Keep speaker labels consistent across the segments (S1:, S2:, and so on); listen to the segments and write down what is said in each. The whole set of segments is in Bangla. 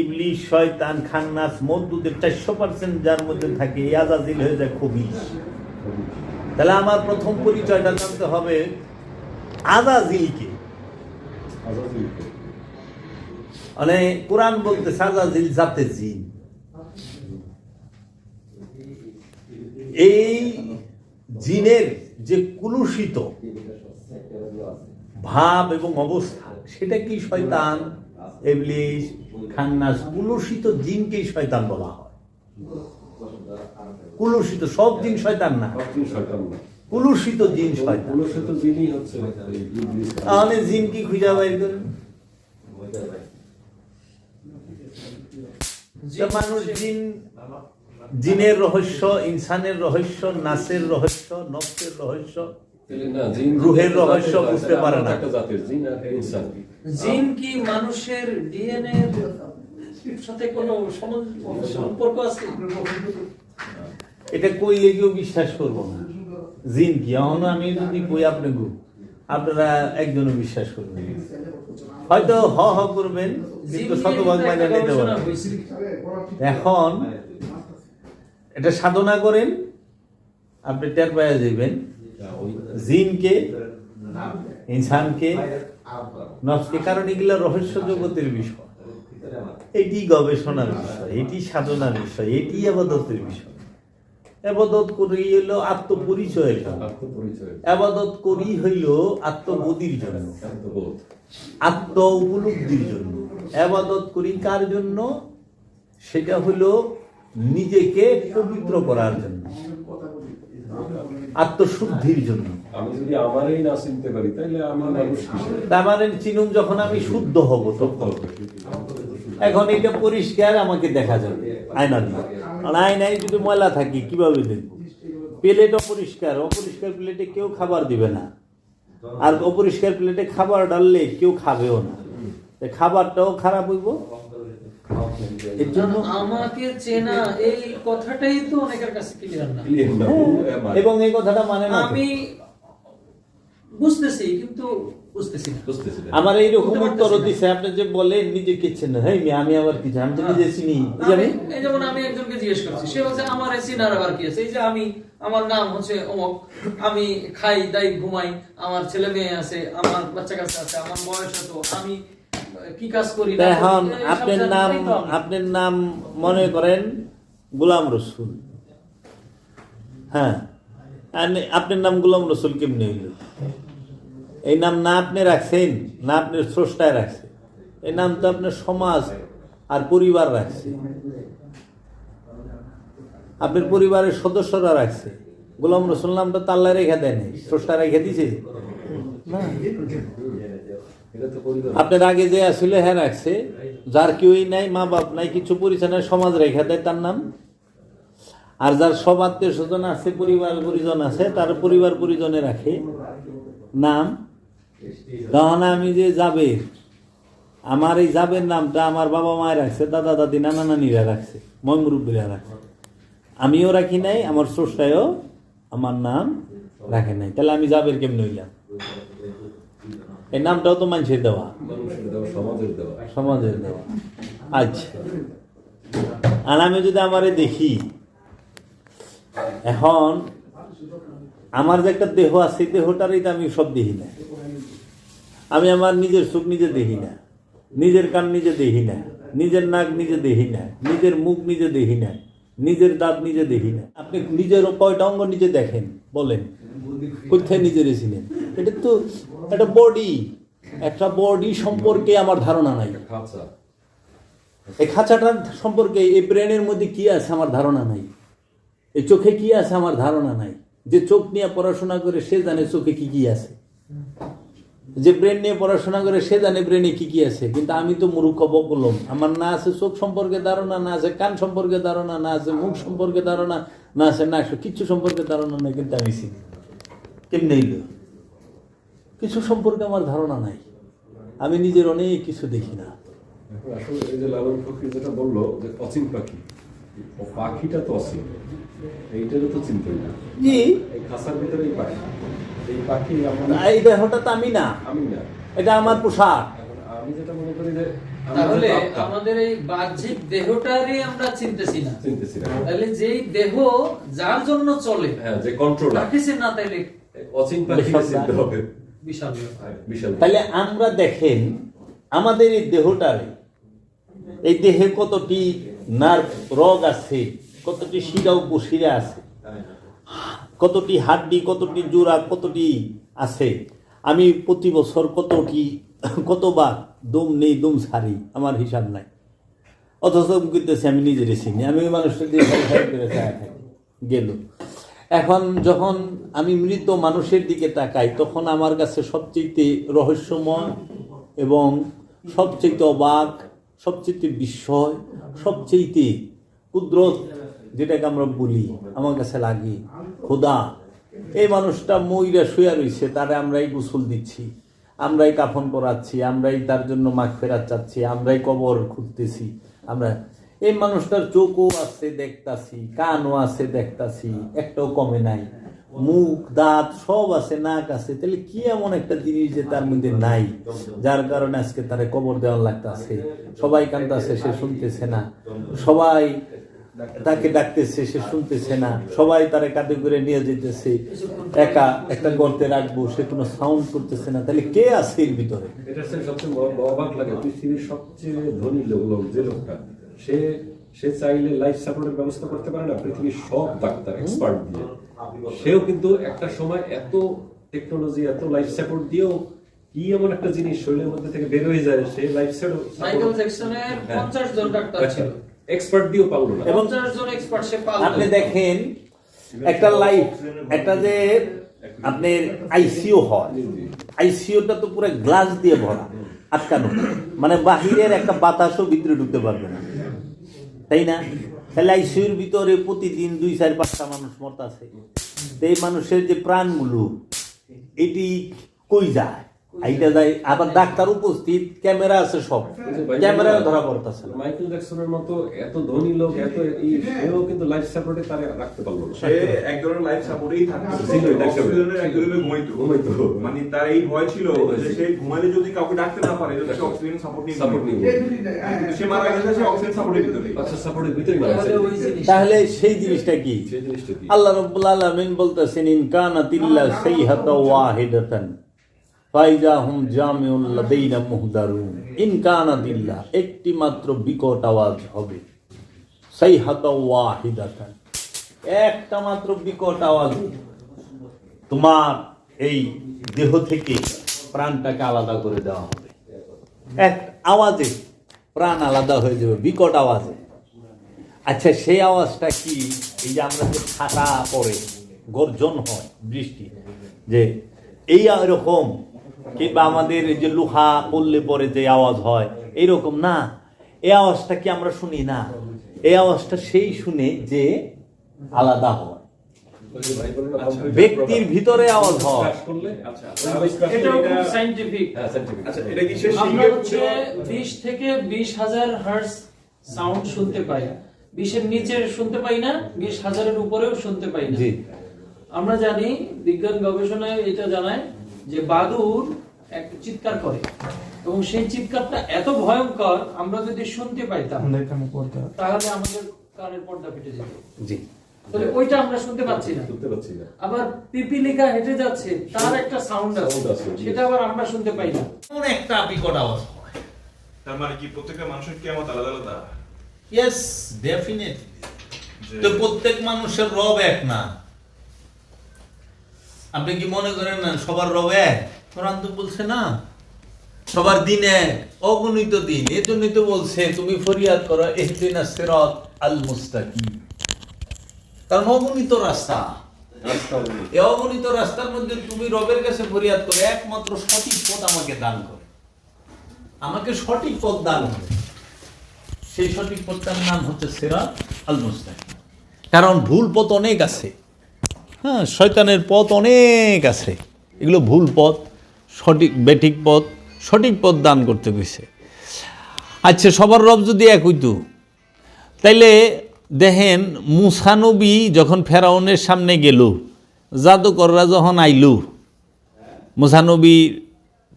S1: ইবলিশ শয়তান খান্নাস মদ্দুদের চারশো পার্সেন্ট যার মধ্যে থাকে এই আজাজিল হয়ে যায় তাহলে আমার প্রথম পরিচয়টা জানতে হবে আজাজিলকে। মানে কোরআন বলতে আজাজিল জাতে জিন। এই জিনের যে কুলুষিত ভাব এবং অবস্থা সেটা কি শয়তান? খান্নাস কুলুষিত জিনকেই শয়তান বলা হয়। কুলুষিত সব জিন শয়তান না। কুলুষিত জিন শয়তান। তাহলে জিন কি খুঁজে বাইর মানুষ জিন জিনের রহস্য ইনসানের রহস্য নাসের রহস্য নফসের রহস্য রুহের রহস্য বুঝতে পারে না।
S2: একটা জাতের জিন আর ইনসান।
S3: জিন কি মানুষের ডিএনএ সাথে কোনো সম্পর্ক আছে?
S1: এটা কইলে কেউ বিশ্বাস করব না। জিন কি? এখন আমি যদি কই আপনাকে আপনারা একজনও বিশ্বাস করবেন হয়তো হ হ করবেন কিন্তু শতভাগ মানে নিতে পারবেন। এখন এটা সাধনা করেন আপনি টের পাওয়া যাবেন জিনকে ইনসানকে নফসকে কারণ এগুলো রহস্য জগতের বিষয়। এটি গবেষণার বিষয় এটি সাধনার বিষয় এটি আবাদতের বিষয়। আবাদত করি হইল আত্মপরিচয়ের জন্য। আবাদত করি হইল আত্মবোধির জন্য। আত্ম উপলব্ধির জন্য। আবাদত করি কার জন্য? সেটা হলো নিজেকে পবিত্র করার জন্য। আত্মশুদ্ধির জন্য।
S2: আমি যদি আমারই না চিনতে পারি তাহলে আমি মানুষ কিসের?
S1: মানে চিনুম যখন আমি শুদ্ধ হব তখন। এখন এটা পরিষ্কার আমাকে দেখা যাবে। আয়না দিয়ে আয়নায় যদি ময়লা থাকি কীভাবে দেখব? প্লেট অপরিষ্কার অপরিষ্কার প্লেটে কেউ খাবার দিবে না। আর অপরিষ্কার প্লেটে খাবার ডাললে কেউ খাবেও না। খাবারটাও খারাপ হইব এর জন্য
S3: আমাকে চেনা এই কথাটাই তো অনেকের কাছে ক্লিয়ার না।
S2: ক্লিয়ার না
S1: হ্যাঁ, এবং এই কথাটা মানে না
S3: আমি বুঝতেছি কিন্তু বুঝতেছি না।
S2: বুঝতেছি না।
S1: আমার এইরকম উত্তর দিছে আপনি যে বলেন নিজে কিচ্ছেন না হ্যাঁ আমি আবার কিছু আমি তো নিজে চিনি এই
S3: যেমন আমি একজনকে জিজ্ঞেস করছি সে বলছে আমার এই চিনার আবার কি আছে? এই যে আমি আমার নাম হচ্ছে অমক। আমি খাই দাই ঘুমাই আমার ছেলে মেয়ে আছে আমার বাচ্চা কাচ্চা আছে আমার বয়স এত আমি কি কাজ করি
S1: এখন আপনার নাম। আপনার নাম মনে করেন গোলাম রসুল। হ্যাঁ। আপনার নাম গোলাম রসুল কেমনি হইল? এই নাম না আপনি রাখছেন না আপনার স্রষ্টায় রাখছে এই নাম তো আপনার সমাজ আর পরিবার রাখছে। আপনার পরিবারের সদস্যরা রাখছে। গোলাম রসুল নামটা তাল্লা রেখে দেয় নাই স্রষ্টা রেখে দিছে। না। আপনার আগে যে আসলে হ্যাঁ রাখছে, যার কেউই নাই, মা বাপ নাই, কিছু পরিচয় নাই, সমাজ রেখা দেয় তার নাম। আর যার সব আত্মীয় স্বজন আছে, পরিবার পরিজন আছে, তার পরিবার পরিজনে রাখে। নাম? তখন আমি যে যাবে, আমার এই যাবের নামটা আমার বাবা মায়ের রাখছে, দাদা দাদি, নানা নানিরা রাখছে ময়মুরব্বীরা রাখছে আমিও রাখি নাই, আমার স্রষ্টায়ও আমার নাম রাখে নাই। তাহলে আমি যাবের কেমন হইলাম? এই নামটাও তো মানুষের দেওয়া।
S2: সমাজের দেওয়া।
S1: আচ্ছা। আর আমি যদি আমারে দেখি এখন আমার যে একটা দেহ আছে দেহটারই তো আমি সব দেখি না। আমি আমার নিজের চোখ নিজে দেখি না। নিজের কান নিজে দেখি না। নিজের নাক নিজে দেখি না। নিজের মুখ নিজে দেখি না। নিজের দাঁত নিজে দেখি না। আপনি নিজের কয়টা অঙ্গ নিজে দেখেন বলেন। কোথায় নিজে রেছিলেন এটা তো একটা বডি একটা বডি সম্পর্কে আমার ধারণা নাই। এই খাঁচাটার সম্পর্কে এই ব্রেনের মধ্যে কি আছে আমার ধারণা নাই। এই চোখে কি আছে আমার ধারণা নাই। যে চোখ নিয়ে পড়াশোনা করে সে জানে চোখে কি কি আছে। যে ব্রেন নিয়ে পড়াশোনা করে সে জানে ব্রেনে কি কি আছে। কিন্তু আমি তো মূর্খ বকলম। আমার না আছে চোখ সম্পর্কে ধারণা না আছে কান সম্পর্কে ধারণা না আছে মুখ সম্পর্কে ধারণা না আছে না কিচ্ছু সম্পর্কে ধারণা নাই কিন্তু আমি চিনি। কেমনি কিছু সম্পর্কে আমার ধারণা নাই। আমি নিজের অনেক কিছু দেখি না।
S2: আসলে এই যে লালন ফকির যেটা বলল যে অচিন পাখি ও পাখিটা তো অচিন এইটারও তো চিনতই না।
S1: জি।
S2: এই খাঁচার ভিতরে এই পাখি এই পাখি আমার
S1: এই আমি না।
S2: আমি না।
S1: এটা আমার পোশাক।
S2: আমি যেটা মনে করি যে
S3: তাহলে
S2: আমাদের
S3: এই বাহ্যিক দেহটারই আমরা চিনতেছি না।
S2: চিনতেছি না।
S3: তাহলে যেই দেহ যার জন্য চলে
S2: হ্যাঁ যে কন্ট্রোল
S3: চিন না তাইলে
S2: অচিন পাখি চিনতে হবে। হ্যাঁ,
S1: তাহলে আমরা দেখেন আমাদের এই দেহটারে এই দেহে কতটি নার্ভ রগ আছে কতটি শিরা উপশিরা আছে কতটি হাড্ডি কতটি জোড়া কতটি আছে। আমি প্রতি বছর কতটি কতবার দম নেই দম সারি আমার হিসাব নাই। অথচ আমি করতেছি আমি নিজেরই চিনি আমি মানুষটা দিয়ে গেল। এখন যখন আমি মৃত মানুষের দিকে তাকাই, তখন আমার কাছে সবচেয়ে রহস্যময় এবং সবচেয়ে অবাক সবচেয়ে বিস্ময় সবচেয়ে কুদরত, যেটাকে আমরা বলি, আমার কাছে লাগে, খোদা। এই মানুষটা ময়রা শুয়া রয়েছে তারা আমরাই গোসল দিচ্ছি, আমরাই কাফন পরাচ্ছি, আমরাই তার জন্য মাখ ফেরাত চাচ্ছি, আমরাই কবর খুঁজতেছি, আমরা এই মানুষটার চোখও আছে, দেখতাছি, কানও আছে, দেখতাছি, একটাও কমে নাই। মুখ, দাঁত সব আছে, নাক আছে, তাহলে কি এমন একটা জিনিস যে তার মধ্যে নাই? যার কারণে আজকে তারে কবর দেওয়ার লাগতাছে। সবাই কান্দাছে, সে শুনতেছে না। সবাই তাকে ডাকতেছে, সে শুনতেছে না। সবাই তারে কাঁধে করে নিয়ে যেতেছে। একা একটা গর্তে রাখব, সে কোনো সাউন্ড করতেছে না। তাহলে কে আছে এর ভিতরে?
S2: এটা সবচেয়ে অবাক লাগে। পৃথিবীর সবচেয়ে ধনী লোক, যে লোকটা সে সে চাইলে লাইফ সাপোর্টের ব্যবস্থা করতে পারে না পৃথিবীর সব ডাক্তার এক্সপার্ট দিয়ে। সেও কিন্তু একটা সময় এত টেকনোলজি এত লাইফ সাপোর্ট দিয়েও কি এমন একটা জিনিস শরীরের মধ্যে থেকে বের হয়ে যায় সে লাইফ
S3: মাইকেল জ্যাকসনের পঞ্চাশ জন ডাক্তার ছিল।
S2: এক্সপার্ট দিয়েও পারল না।
S1: এবং
S3: পঞ্চাশ জন এক্সপার্ট সে পারল
S1: আপনি দেখেন একটা লাইফ একটা যে আপনার আইসিইউ হয়। আইসিইউটা তো পুরো গ্লাস দিয়ে ভরা আটকানো। মানে বাহিরের একটা বাতাসও ভিতরে ঢুকতে পারবে না। তাই না? তাহলে আইসিউর ভিতরে প্রতিদিন দুই, চার, পাঁচটা মানুষ মরতাছে। এই মানুষের যে প্রাণগুলো এটি কই যায়? এইটা যায় আবার ডাক্তার উপস্থিত ক্যামেরা আছে সব। ক্যামেরায় ধরা পড়তেছে
S2: মাইকেল জ্যাকসনের মতো এত ধনী লোক এত সেও কিন্তু লাইফ সাপোর্টে তারা রাখতে পারল না।
S4: সে এক ধরনের লাইফ সাপোর্টেই থাকতো। মানে তার এই ভয় ছিল যে সে ঘুমালে যদি কাউকে ডাকতে না পারে যদি সে অক্সিজেন সাপোর্ট নিয়ে ঘুমায়।
S2: নিয়ে
S4: সে মারা গেছে সে অক্সিজেন সাপোর্টের ভিতরে
S2: আচ্ছা সাপোর্টের ভিতরে মারা
S3: তাহলে
S2: গেছে।
S1: তাহলে সেই জিনিসটা কি?
S2: সেই জিনিসটা কি?
S1: আল্লাহ রব্বুল আলামিন বলতেছেন in কানাতিল্লা সাইহাতা ওয়াহিদাতান। Faiza hmm Jamiul লাদাইনা মুহদারুন। In কানাতিল্লা একটি মাত্র বিকট আওয়াজ হবে। সাইহাতা ওয়াহিদাতান। একটা মাত্র বিকট আওয়াজ তোমার এই দেহ থেকে প্রাণটাকে আলাদা করে দেওয়া হবে। এক আওয়াজে প্রাণ আলাদা হয়ে যাবে, বিকট আওয়াজে। আচ্ছা সেই আওয়াজটা কি? এই যে আমরা যে ছাতা পড়ে গর্জন হয় বৃষ্টি, যে এই এরকম কিংবা আমাদের এই যে লোহা পড়লে পরে যে আওয়াজ হয় এইরকম না। এই আওয়াজটা কি আমরা শুনি না? এই আওয়াজটা সেই শুনে যে আলাদা হয়। ব্যক্তির ভিতরে আওয়াজ হয়।
S2: করলে হ্যাঁ
S4: আচ্ছা এটা কি সে
S3: আমরা
S4: শিখে
S3: হচ্ছে বিশ থেকে বিশ হাজার হার্স সাউন্ড শুনতে পাই। বিশের নিচে শুনতে পাই না বিশ হাজারের উপরেও শুনতে পাই না।
S1: জি।
S3: আমরা জানি বিজ্ঞান গবেষণায় এটা জানায় যে বাদুর এক চিৎকার করে। এবং সেই চিৎকারটা এত ভয়ঙ্কর আমরা যদি শুনতে পাইতাম তাহলে আমাদের কানের পর্দা ফেটে যেত।
S1: জি।
S3: তাহলে ওইটা আমরা শুনতে পাচ্ছি না।
S2: শুনতে পাচ্ছি না।
S3: আবার পিপিলিকা হেঁটে যাচ্ছে তার একটা সাউন্ড আছে। সেটা আবার আমরা শুনতে পাই না।
S1: এমন একটা বিকট আওয়াজ হয়।
S4: তার মানে কি প্রত্যেকটা মানুষের কেমন আলাদা আলাদা?
S1: ইয়েস ডেফিনেটলি তো প্রত্যেক মানুষের রব এক না। আপনি কি মনে করেন না সবার রব এক? কোরআন তো বলছে না। সবার দিন এক। অগণিত দিন। এই জন্যই তো বলছে তুমি ফরিয়াদ করো এহদিনা সিরাত আল মুস্তাকিম কারণ অগণিত রাস্তা। এই অগণিত রাস্তার মধ্যে তুমি রবের কাছে ফরিয়াদ করো একমাত্র সঠিক পথ আমাকে দান করে। আমাকে সঠিক পথ দান করে। সেই সঠিক পথটার নাম হচ্ছে সিরাত আল মুস্তাকিম কারণ ভুল পথ অনেক আছে। হ্যাঁ শয়তানের পথ অনেক আছে। এগুলো ভুল পথ, সঠিক, বেঠিক পথ, সঠিক পথ দান করতে গেছে আচ্ছা সবার রব যদি এক হইতো, তাইলে দেখেন মুসানবী যখন ফেরাউনের সামনে গেল, জাদুকররা যখন আইল মুসানবীর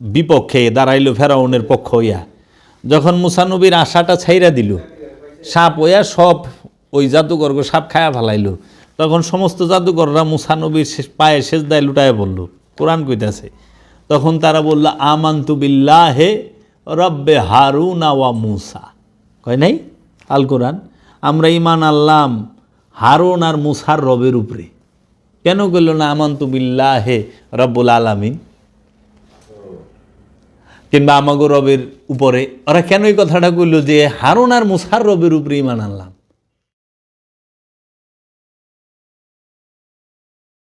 S1: বিপক্ষে দাঁড়াইল ফেরাউনের পক্ষ হইয়া। যখন মুসানবীর আশাটা ছাইরা দিল, সাপ হইয়া সব ওই জাদুকর্গ সাপ খায়া ফেলাইলো। তখন সমস্ত জাদুকররা মুসানবীর পায়ে শেষ দায় লুটায় বলল কোরআন কইতাছে। তখন তারা বলল, আমান্তু বিল্লাহে রব্বে হারুনা ওয়া মুসা। কয় নাই? আল কোরআন, আমরা ইমান আল্লাম হারুন আর মুসার রবের উপরে। কেন করল না, আমান্তু বিল্লাহে রব্বুল আলামিন? কিংবা আমাগো রবের উপরে। ওরা কেন এই কথাটা কইল যে হারুন আর মুসার রবের উপরে ইমান আনলাম?